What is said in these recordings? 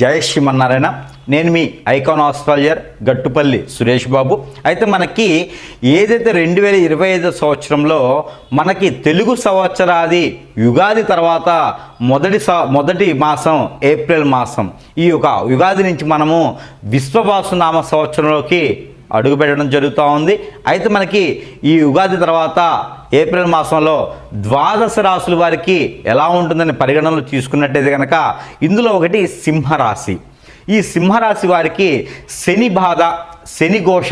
జయ శ్రీమన్నారాయణ. నేను మీ ఐకాన్ ఆస్ట్రాలజర్ గట్టుపల్లి సురేష్ బాబు. అయితే మనకి ఏదైతే రెండు వేల ఇరవై ఐదు సంవత్సరంలో మనకి తెలుగు సంవత్సరాది యుగాది తర్వాత మొదటి స మొదటి మాసం ఏప్రిల్ మాసం ఈ యొక్క యుగాది నుంచి మనము విశ్వవాసునామ సంవత్సరంలోకి అడుగుపెట్టడం జరుగుతూ ఉంది. అయితే మనకి ఈ ఉగాది తర్వాత ఏప్రిల్ మాసంలో ద్వాదశ రాశుల వారికి ఎలా ఉంటుందని పరిగణనలు తీసుకున్నట్టయితే కనుక ఇందులో ఒకటి సింహరాశి. ఈ సింహరాశి వారికి శని బాధ శని ఘోష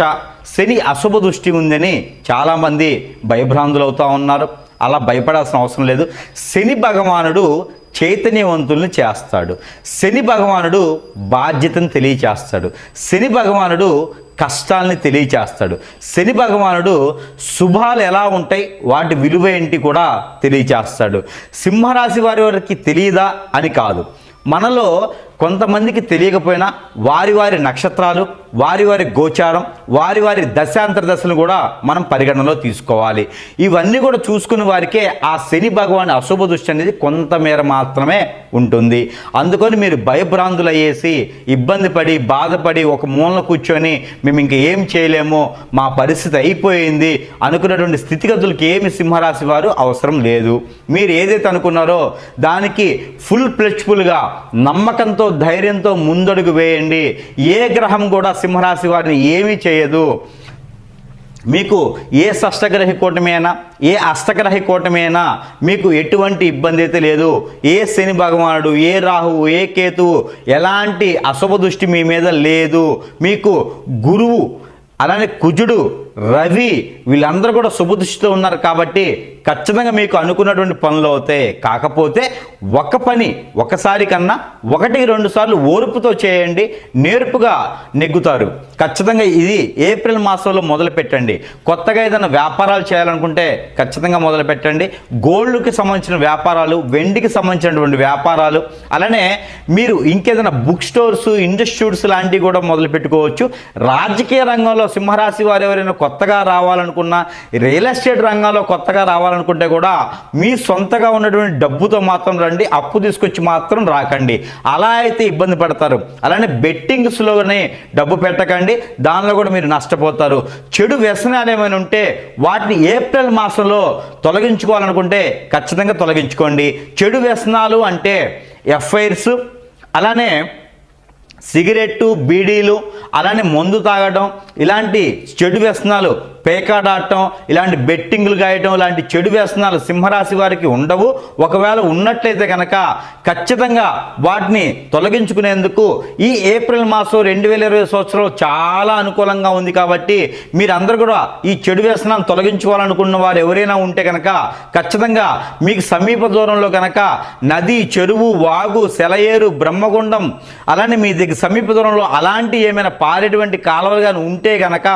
శని అశుభ దృష్టి ఉందని చాలామంది భయభ్రాంతులు అవుతూ ఉన్నారు. అలా భయపడాల్సిన అవసరం లేదు. శని భగవానుడు చైతన్యవంతుల్ని చేస్తాడు. శని భగవానుడు బాధ్యతను తెలియచేస్తాడు. శని భగవానుడు కష్టాల్ని తెలియచేస్తాడు. శని భగవానుడు శుభాలు ఎలా ఉంటాయి వాటి విలువ ఏంటి కూడా తెలియచేస్తాడు. సింహరాశి వారి వారికి తెలియదా అని కాదు. మనలో కొంతమందికి తెలియకపోయినా వారి వారి నక్షత్రాలు వారి వారి గోచారం వారి వారి దశాంతర దశలు కూడా మనం పరిగణనలో తీసుకోవాలి. ఇవన్నీ కూడా చూసుకునే వారికే ఆ శని భగవాన్ అశుభ దృష్టి అనేది కొంతమేర మాత్రమే ఉంటుంది. అందుకని మీరు భయభ్రాంతులు అయ్యేసి ఇబ్బంది పడి బాధపడి ఒక మూలన కూర్చొని మేము ఇంక ఏం చేయలేము మా పరిస్థితి అయిపోయింది అనుకున్నటువంటి స్థితిగతులకి ఏమి సింహరాశి వారు అవసరం లేదు. మీరు ఏదైతే అనుకున్నారో దానికి ఫుల్ ఫ్లెక్సిబుల్గా నమ్మకంతో ధైర్యంతో ముందడుగు వేయండి. ఏ గ్రహం కూడా సింహరాశి వారిని ఏమీ చేయదు. మీకు ఏ షష్టగ్రహి కూటమైనా ఏ అష్టగ్రహ కూటమైనా మీకు ఎటువంటి ఇబ్బంది అయితే లేదు. ఏ శని భగవానుడు ఏ రాహువు ఏ కేతువు ఎలాంటి అశుభ దృష్టి మీ మీద లేదు. మీకు గురువు అలానే కుజుడు రవి వీళ్ళందరూ కూడా శుభదృష్టితో ఉన్నారు కాబట్టి ఖచ్చితంగా మీకు అనుకున్నటువంటి పనులు అవుతాయి. కాకపోతే ఒక పని ఒకసారి కన్నా ఒకటి రెండు సార్లు ఓర్పుతో చేయండి. నేర్పుగా నెగ్గుతారు. ఖచ్చితంగా ఇది ఏప్రిల్ మాసంలో మొదలు పెట్టండి. కొత్తగా ఏదైనా వ్యాపారాలు చేయాలనుకుంటే ఖచ్చితంగా మొదలు పెట్టండి. గోల్డ్కి సంబంధించిన వ్యాపారాలు వెండికి సంబంధించినటువంటి వ్యాపారాలు అలానే మీరు ఇంకేదైనా బుక్ స్టోర్స్ ఇన్స్టిట్యూట్స్ లాంటివి కూడా మొదలు పెట్టుకోవచ్చు. రాజకీయ రంగంలో సింహరాశి వారు ఎవరైనా కొత్తగా రావాలనుకున్నా రియల్ ఎస్టేట్ రంగంలో కొత్తగా రావాలనుకుంటే కూడా మీ సొంతగా ఉన్నటువంటి డబ్బుతో మాత్రం రండి అప్పు తీసుకొచ్చి మాత్రం రాకండి. అలా అయితే ఇబ్బంది పడతారు. అలానే బెట్టింగ్స్లోనే డబ్బు పెట్టకండి దానిలో కూడా మీరు నష్టపోతారు. చెడు వ్యసనాలు ఏమైనా ఉంటే వాటిని ఏప్రిల్ మాసంలో తొలగించుకోవాలనుకుంటే ఖచ్చితంగా తొలగించుకోండి. చెడు వ్యసనాలు అంటే ఎఫ్ఐఆర్స్ అలానే సిగరెట్టు బీడీలు అలానే మందు తాగడం ఇలాంటి చెడు వ్యసనాలు పేకాడాడటం ఇలాంటి బెట్టింగ్లు గాయటం ఇలాంటి చెడు వ్యసనాలు సింహరాశి వారికి ఉండవు. ఒకవేళ ఉన్నట్లయితే కనుక ఖచ్చితంగా వాటిని తొలగించుకునేందుకు ఈ ఏప్రిల్ మాసం రెండు వేల ఇరవై సంవత్సరం చాలా అనుకూలంగా ఉంది కాబట్టి మీరందరూ కూడా ఈ చెడు వ్యసనాన్ని తొలగించుకోవాలనుకున్న వారు ఎవరైనా ఉంటే కనుక ఖచ్చితంగా మీకు సమీప దూరంలో కనుక నది చెరువు వాగు సెలయేరు బ్రహ్మగుండం అలానే మీ దగ్గర సమీప దూరంలో అలాంటి ఏమైనా పారేటువంటి కాలువలు కానీ ఉంటే కనుక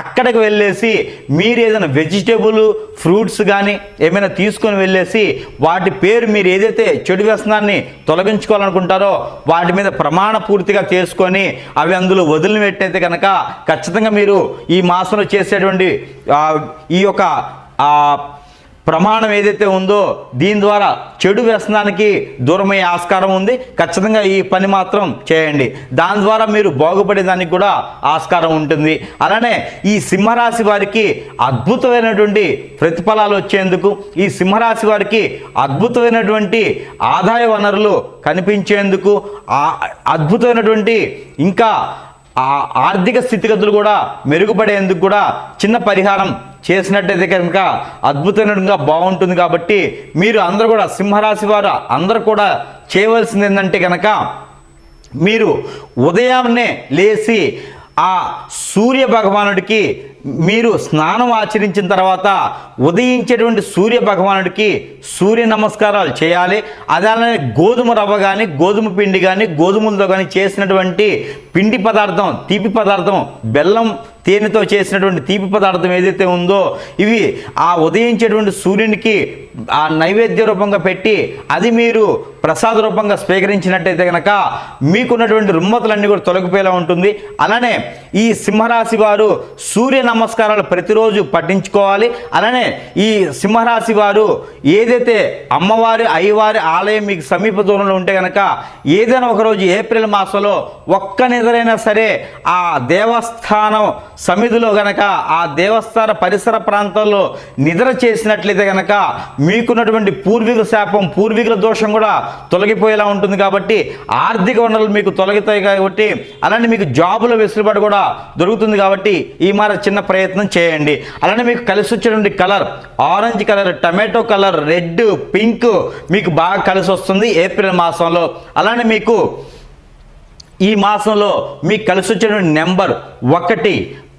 అక్కడికి వెళ్ళేసి మీరు ఏదైనా వెజిటేబుల్ ఫ్రూట్స్ కానీ ఏమైనా తీసుకొని వెళ్ళేసి వాటి పేరు మీరు ఏదైతే చెడు వ్యసనాన్ని తొలగించుకోవాలనుకుంటారో వాటి మీద ప్రమాణ పూర్తిగా చేసుకొని అవి అందులో వదిలిపెట్టయితే కనుక ఖచ్చితంగా మీరు ఈ మాసంలో చేసేటువంటి ఈ యొక్క ప్రమాణం ఏదైతే ఉందో దీని ద్వారా చెడు వ్యసనానికి దూరమయ్యే ఆస్కారం ఉంది. ఖచ్చితంగా ఈ పని మాత్రం చేయండి. దాని ద్వారా మీరు బాగుపడేదానికి కూడా ఆస్కారం ఉంటుంది. అలానే ఈ సింహరాశి వారికి అద్భుతమైనటువంటి ప్రతిఫలాలు వచ్చేందుకు ఈ సింహరాశి వారికి అద్భుతమైనటువంటి ఆదాయ వనరులు కనిపించేందుకు అద్భుతమైనటువంటి ఇంకా ఆ ఆర్థిక స్థితిగతులు కూడా మెరుగుపడేందుకు కూడా చిన్న పరిహారం చేసినట్టయితే కనుక అద్భుతంగా బాగుంటుంది కాబట్టి మీరు అందరూ కూడా సింహరాశి వారు అందరూ కూడా చేయవలసింది ఏంటంటే కనుక మీరు ఉదయాన్నే లేచి ఆ సూర్య భగవానుడికి మీరు స్నానం ఆచరించిన తర్వాత ఉదయించేటువంటి సూర్య భగవానుడికి సూర్య నమస్కారాలు చేయాలి. అదే గోధుమ రవ్వ కానీ గోధుమ పిండి కానీ గోధుమలతో కానీ చేసినటువంటి పిండి పదార్థం తీపి పదార్థం బెల్లం తేనెతో చేసినటువంటి తీపి పదార్థం ఏదైతే ఉందో ఇవి ఆ ఉదయించేటువంటి సూర్యునికి ఆ నైవేద్య రూపంగా పెట్టి అది మీరు ప్రసాద రూపంగా స్వీకరించినట్టయితే కనుక మీకున్నటువంటి రుమ్మతులన్నీ కూడా తొలగిపోయేలా ఉంటుంది. అలానే ఈ సింహరాశి వారు సూర్య నమస్కారాలు ప్రతిరోజు పఠించుకోవాలి. అలానే ఈ సింహరాశి వారు ఏదైతే అమ్మవారి అయ్యవారి ఆలయం మీకు సమీప దూరంలో ఉంటే కనుక ఏదైనా ఒకరోజు ఏప్రిల్ మాసంలో ఒక్క నిద్రైనా సరే ఆ దేవస్థానం సమిధిలో గనక ఆ దేవస్థాన పరిసర ప్రాంతాల్లో నిద్ర చేసినట్లయితే గనక మీకున్నటువంటి పూర్వీకుల శాపం పూర్వీకుల దోషం కూడా తొలగిపోయేలా ఉంటుంది కాబట్టి ఆర్థిక వనరులు మీకు తొలగితాయి కాబట్టి అలానే మీకు జాబుల వెసులుబాటు కూడా దొరుకుతుంది కాబట్టి ఈ మార చిన్న ప్రయత్నం చేయండి. అలానే మీకు కలిసి వచ్చేటువంటి colour orange colour tomato colour red pink మీకు బాగా కలిసి వస్తుంది ఏప్రిల్ మాసంలో. అలానే మీకు ఈ మాసంలో మీకు కలిసి వచ్చిన నెంబర్ ఒకటి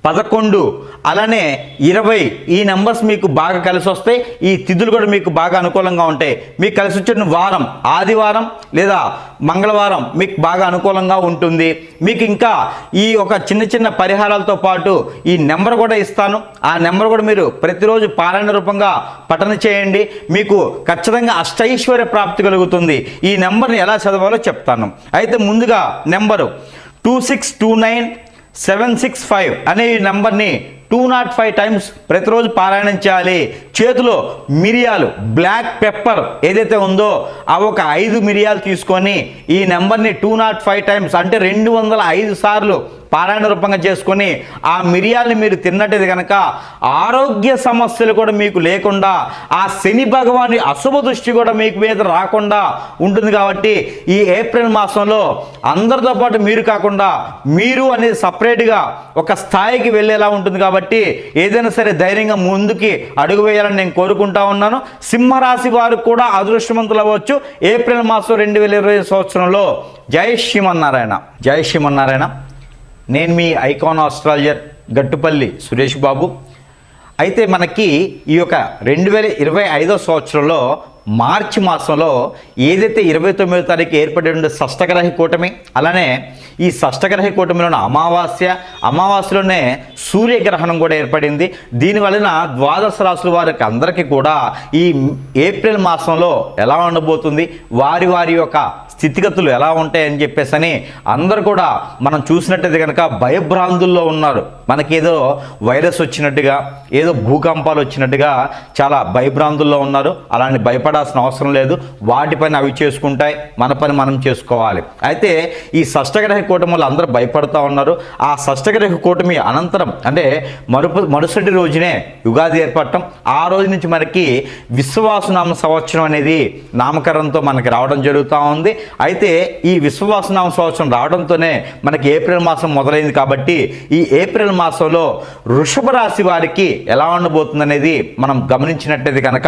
పదకొండు. అలానే ఇరవై. ఈ నెంబర్స్ మీకు బాగా కలిసి వస్తాయి ఈ తిథులు కూడా మీకు బాగా అనుకూలంగా ఉంటాయి. మీకు కలిసి వచ్చిన వారం ఆదివారం లేదా మంగళవారం మీకు బాగా అనుకూలంగా ఉంటుంది. మీకు ఇంకా ఈ ఒక చిన్న చిన్న పరిహారాలతో పాటు ఈ నెంబర్ కూడా ఇస్తాను. ఆ నెంబర్ కూడా మీరు ప్రతిరోజు పారాయణ రూపంగా పఠన చేయండి. మీకు ఖచ్చితంగా అష్టైశ్వర్య ప్రాప్తి కలుగుతుంది. ఈ నెంబర్ని ఎలా చదవాలో చెప్తాను. అయితే ముందుగా number. Two six two nine seven six five అనే ఈ నెంబర్ని టూ నాట్ ఫైవ్ టైమ్స్ ప్రతిరోజు పారాయణం చేయాలి. చేతిలో మిరియాలు బ్లాక్ పెప్పర్ ఏదైతే ఉందో ఆ ఒక ఐదు మిరియాలు తీసుకొని ఈ నెంబర్ని టూ నాట్ ఫైవ్ టైమ్స్ అంటే రెండు వందల ఐదు సార్లు పారాయణ రూపంగా చేసుకొని ఆ మిరియాల్ని మీరు తిన్నట్టయితే కనుక ఆరోగ్య సమస్యలు కూడా మీకు లేకుండా ఆ శని భగవాని అశుభ దృష్టి కూడా మీకు మీద రాకుండా ఉంటుంది కాబట్టి ఈ ఏప్రిల్ మాసంలో అందరితో పాటు మీరు కాకుండా మీరు అనేది సపరేట్గా ఒక స్థాయికి వెళ్ళేలా ఉంటుంది కాబట్టి ఏదైనా సరే ధైర్యంగా ముందుకి అడుగు వేయాలని నేను కోరుకుంటా ఉన్నాను. సింహరాశి వారు కూడా అదృష్టవంతులు అవ్వచ్చు. ఏప్రిల్ మాసం రెండు వేల ఇరవై సంవత్సరంలో జై శ్రీమన్నారాయణ. జై శ్రీమన్నారాయణ. నేను మీ ఐకాన్ ఆస్ట్రాలజర్ గట్టుపల్లి సురేష్ బాబు. అయితే మనకి ఈ యొక్క రెండు వేల ఇరవై ఐదో సంవత్సరంలో మార్చి మాసంలో ఏదైతే ఇరవై తొమ్మిదో తారీఖు ఏర్పడి ఉండే షష్టగ్రహ కూటమి అలానే ఈ షష్టగ్రహ కూటమిలోని అమావాస్య అమావాస్యలోనే సూర్యగ్రహణం కూడా ఏర్పడింది. దీని వలన ద్వాదశ రాశుల వారికి అందరికీ కూడా ఈ ఏప్రిల్ మాసంలో ఎలా ఉండబోతుంది? వారి వారి యొక్క స్థితిగతులు ఎలా ఉంటాయని చెప్పేసి అని అందరు కూడా మనం చూసినట్టయితే కనుక భయభ్రాంతుల్లో ఉన్నారు. మనకేదో వైరస్ వచ్చినట్టుగా ఏదో భూకంపాలు వచ్చినట్టుగా చాలా భయభ్రాంతుల్లో ఉన్నారు. అలాంటి భయపడాల్సిన అవసరం లేదు. వాటి పని అవి చేసుకుంటాయి. మన పని మనం చేసుకోవాలి. అయితే ఈ షష్టగ్రహ కూటమి వల్ల అందరూ భయపడుతూ ఉన్నారు. ఆ షష్టగ్రహ కూటమి అనంతరం అంటే మరుపు మరుసటి రోజునే యుగాది ఏర్పడటం. ఆ రోజు నుంచి మనకి విశ్వాసనామ సంవత్సరం అనేది నామకరణంతో మనకి రావడం జరుగుతూ ఉంది. అయితే ఈ విశ్వవాసనామ సంవత్సరం రావడంతోనే మనకి ఏప్రిల్ మాసం మొదలైంది కాబట్టి ఈ ఏప్రిల్ మాసంలో వృషభ రాశి వారికి ఎలా ఉండబోతుంది అనేది మనం గమనించినట్టయితే కనుక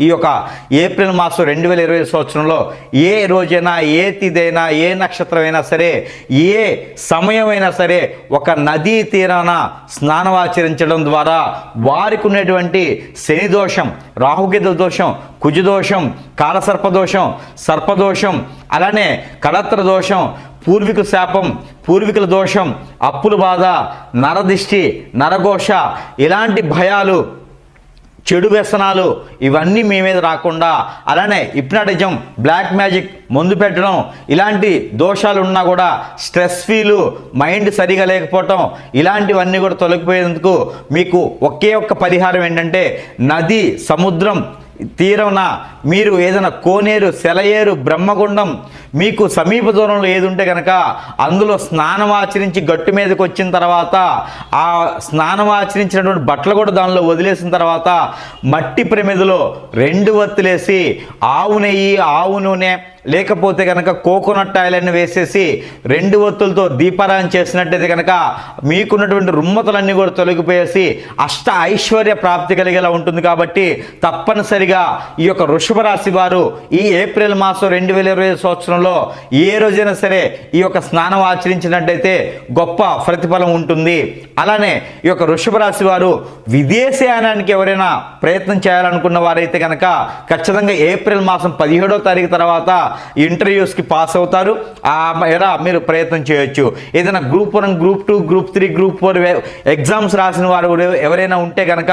ఈ యొక్క ఏప్రిల్ మాసం రెండు వేల ఇరవై సంవత్సరంలో ఏ రోజైనా ఏ తిదైనా ఏ నక్షత్రమైనా సరే ఏ సమయమైనా సరే ఒక నదీ తీరాన స్నానమాచరించడం ద్వారా వారికి ఉన్నటువంటి శని దోషం రాహుకేతు దోషం కుజదోషం కాలసర్పదోషం సర్పదోషం అలానే కళత్ర దోషం పూర్వీకుల శాపం పూర్వీకుల దోషం అప్పుల బాధ నరదిష్టి నరఘోష ఇలాంటి భయాలు చెడు వ్యసనాలు ఇవన్నీ మీ మీద రాకుండా అలానే హిప్నాటిజం బ్లాక్ మ్యాజిక్ మందు పెట్టడం ఇలాంటి దోషాలు ఉన్నా కూడా స్ట్రెస్ ఫీలు మైండ్ సరిగా లేకపోవటం ఇలాంటివన్నీ కూడా తొలగిపోయేందుకు మీకు ఒకే ఒక్క పరిహారం ఏంటంటే నది సముద్రం తీరమున మీరు ఏదైనా కోనేరు సెలయేరు బ్రహ్మగుండం మీకు సమీప దూరంలో ఏది ఉంటే కనుక అందులో స్నానం ఆచరించి గట్టు మీదకి వచ్చిన తర్వాత ఆ స్నానం ఆచరించినటువంటి బట్టలు కూడా దానిలో వదిలేసిన తర్వాత మట్టి ప్రమిదలో రెండు వత్తులేసి ఆవు నెయ్యి ఆవు నూనె లేకపోతే కనుక కోకోనట్ ఆయిల్ వేసేసి రెండు ఒత్తులతో దీపారాయణ చేసినట్టయితే కనుక మీకున్నటువంటి రుమ్మతలన్నీ కూడా తొలగిపోయేసి అష్ట ఐశ్వర్య ప్రాప్తి కలిగేలా ఉంటుంది కాబట్టి తప్పనిసరిగా ఈ యొక్క వృషభ రాశి వారు ఈ ఏప్రిల్ మాసం రెండు వేల ఇరవై సంవత్సరంలో ఏ రోజైనా సరే ఈ యొక్క స్నానం ఆచరించినట్టయితే గొప్ప ప్రతిఫలం ఉంటుంది. అలానే ఈ యొక్క వృషభ రాశి వారు విదేశయానానికి ఎవరైనా ప్రయత్నం చేయాలనుకున్న వారైతే కనుక ఖచ్చితంగా ఏప్రిల్ మాసం పదిహేడో తారీఖు తర్వాత ఇంటర్వ్యూస్కి పాస్ అవుతారు. ఆ ఎరా మీరు ప్రయత్నం చేయొచ్చు. ఏదైనా group one group two group three group four exams రాసిన వారు ఎవరైనా ఉంటే కనుక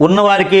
ఉన్నవారికి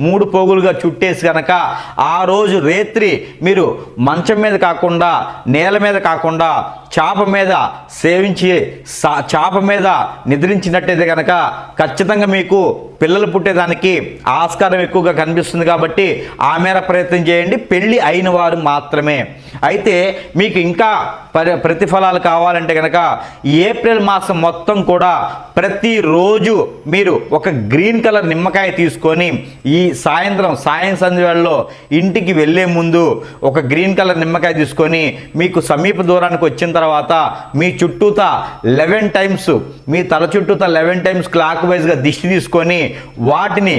మూడు పోగులుగా చుట్టేసి కనుక ఆ రోజు రేత్రి మీరు మంచం మీద కాకుండా నేల మీద కాకుండా చాప మీద సేవించి సా- చాప మీద నిద్రించినట్టయితే కనుక ఖచ్చితంగా మీకు పిల్లలు పుట్టేదానికి ఆస్కారం ఎక్కువగా కనిపిస్తుంది కాబట్టి ఆ మేర ప్రయత్నం చేయండి. పెళ్ళి అయిన వారు మాత్రమే. అయితే మీకు ఇంకా ప్రతిఫలాలు కావాలంటే కనుక ఏప్రిల్ మాసం మొత్తం కూడా ప్రతిరోజు మీరు ఒక గ్రీన్ కలర్ నిమ్మకాయ తీసుకొని ఈ సాయంత్రం సాయం సంధ్యలో ఇంటికి వెళ్ళే ముందు ఒక గ్రీన్ కలర్ నిమ్మకాయ తీసుకొని మీకు సమీప దూరానికి వచ్చిన తర్వాత మీ చుట్టూత లెవెన్ టైమ్స్ మీ తల చుట్టూత లెవెన్ టైమ్స్ క్లాక్ వైజ్గా దిష్టి తీసుకొని వాటిని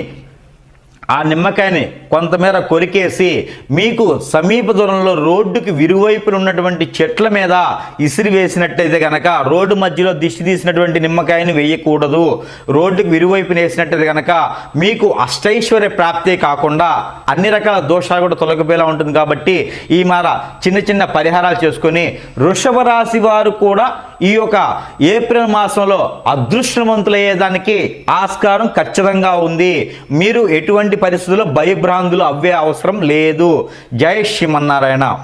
ఆ నిమ్మకాయని కొంతమేర కొరికేసి మీకు సమీప దూరంలో రోడ్డుకి విరువైపున ఉన్నటువంటి చెట్ల మీద ఇసిరి వేసినట్టయితే కనుక రోడ్డు మధ్యలో దిష్టి తీసినటువంటి నిమ్మకాయని వేయకూడదు. రోడ్డుకి విరువైపున వేసినట్టయితే కనుక మీకు అష్టైశ్వర్య ప్రాప్తే కాకుండా అన్ని రకాల దోషాలు కూడా తొలగిపోయేలా ఉంటుంది కాబట్టి ఈ మార చిన్న చిన్న పరిహారాలు చేసుకొని వృషభ రాశి వారు కూడా ఈ యొక్క ఏప్రిల్ మాసంలో అదృష్టవంతులయ్యేదానికి ఆస్కారం ఖచ్చితంగా ఉంది. మీరు ఎటువంటి పరిస్థితుల్లో భయభ్రాంతులు అవ్వే అవసరం లేదు. జై శ్రీమన్నారాయణ.